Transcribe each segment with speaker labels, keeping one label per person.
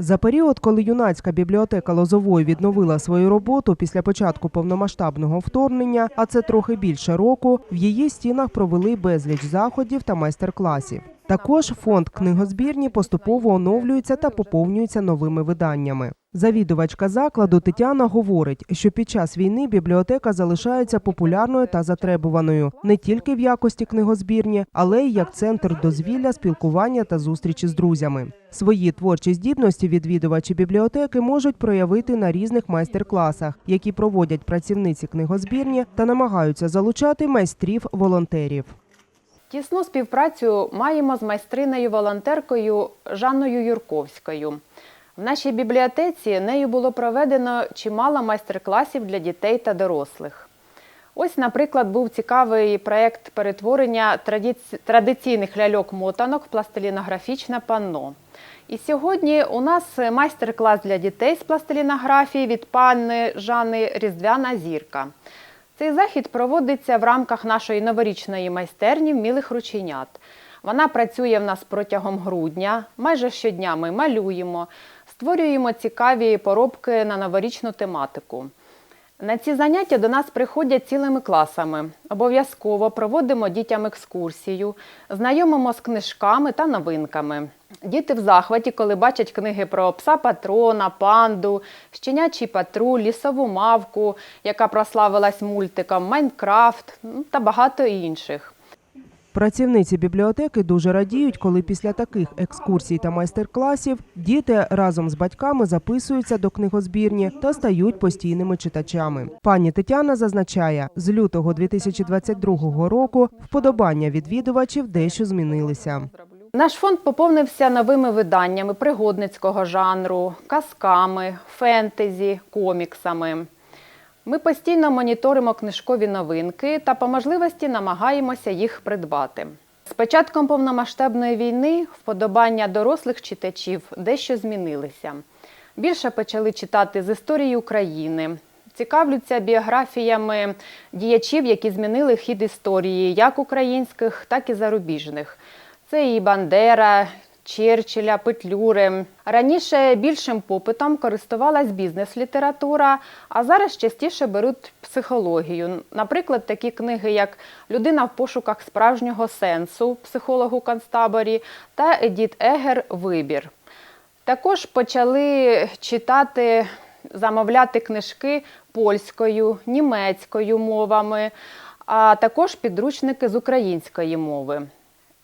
Speaker 1: За період, коли юнацька бібліотека Лозової відновила свою роботу після початку повномасштабного вторгнення, а це трохи більше року, в її стінах провели безліч заходів та майстер-класів. Також фонд книгозбірні поступово оновлюється та поповнюється новими виданнями. Завідувачка закладу Тетяна говорить, що під час війни бібліотека залишається популярною та затребуваною не тільки в якості книгозбірні, але й як центр дозвілля, спілкування та зустрічі з друзями. Свої творчі здібності відвідувачі бібліотеки можуть проявити на різних майстер-класах, які проводять працівниці книгозбірні та намагаються залучати майстрів волонтерів.
Speaker 2: Тісну співпрацю маємо з майстринею-волонтеркою Жанною Юрковською. В нашій бібліотеці нею було проведено чимало майстер-класів для дітей та дорослих. Ось, наприклад, був цікавий проєкт перетворення традиці- традиційних ляльок-мотанок пластилінографічне панно. І сьогодні у нас майстер-клас для дітей з пластилінографії від пани Жани Різдвяна зірка. Цей захід проводиться в рамках нашої новорічної майстерні вмілих рученят. Вона працює в нас протягом грудня. Майже щодня ми малюємо, створюємо цікаві поробки на новорічну тематику. На ці заняття до нас приходять цілими класами. Обов'язково проводимо дітям екскурсію, знайомимо з книжками та новинками. Діти в захваті, коли бачать книги про пса патрона, панду, щенячий патруль, лісову мавку, яка прославилась мультиком, Майнкрафт ну, та багато інших.
Speaker 1: Працівниці бібліотеки дуже радіють, коли після таких екскурсій та майстер-класів діти разом з батьками записуються до книгозбірні та стають постійними читачами. Пані Тетяна зазначає, з лютого 2022 року вподобання відвідувачів дещо змінилися.
Speaker 2: Наш фонд поповнився новими виданнями пригодницького жанру, казками, фентезі, коміксами. Ми постійно моніторимо книжкові новинки та по можливості намагаємося їх придбати. З початком повномасштабної війни вподобання дорослих читачів дещо змінилися. Більше почали читати з історії України, цікавляться біографіями діячів, які змінили хід історії, як українських, так і зарубіжних. Це і Бандера, Черчилля, Петлюри. Раніше більшим попитом користувалась бізнес-література, а зараз частіше беруть психологію. Наприклад, такі книги, як Людина в пошуках справжнього сенсу психологу концтаборі та Едіт Егер Вибір. Також почали читати, замовляти книжки польською, німецькою мовами, а також підручники з української мови.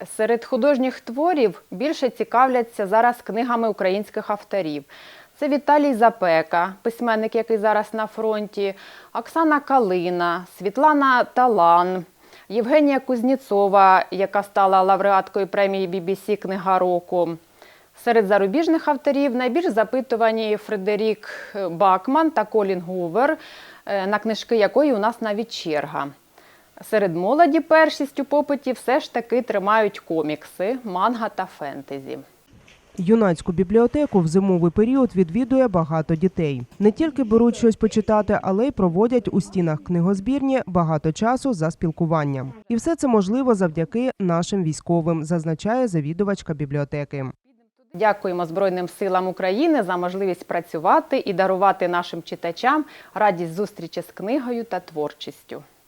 Speaker 2: Серед художніх творів більше цікавляться зараз книгами українських авторів. Це Віталій Запека, письменник, який зараз на фронті, Оксана Калина, Світлана Талан, Євгенія Кузніцова, яка стала лауреаткою премії BBC Книга року. Серед зарубіжних авторів найбільш запитувані Фредерік Бакман та Колін Гувер, е, на книжки якої у нас навіть черга. Серед молоді першість у попиті все ж таки тримають комікси, манга та фентезі.
Speaker 1: Юнацьку бібліотеку в зимовий період відвідує багато дітей. Не тільки беруть щось почитати, але й проводять у стінах книгозбірні багато часу за спілкуванням. І все це можливо завдяки нашим військовим, зазначає завідувачка бібліотеки.
Speaker 2: Дякуємо Збройним силам України за можливість працювати і дарувати нашим читачам радість зустрічі з книгою та творчістю.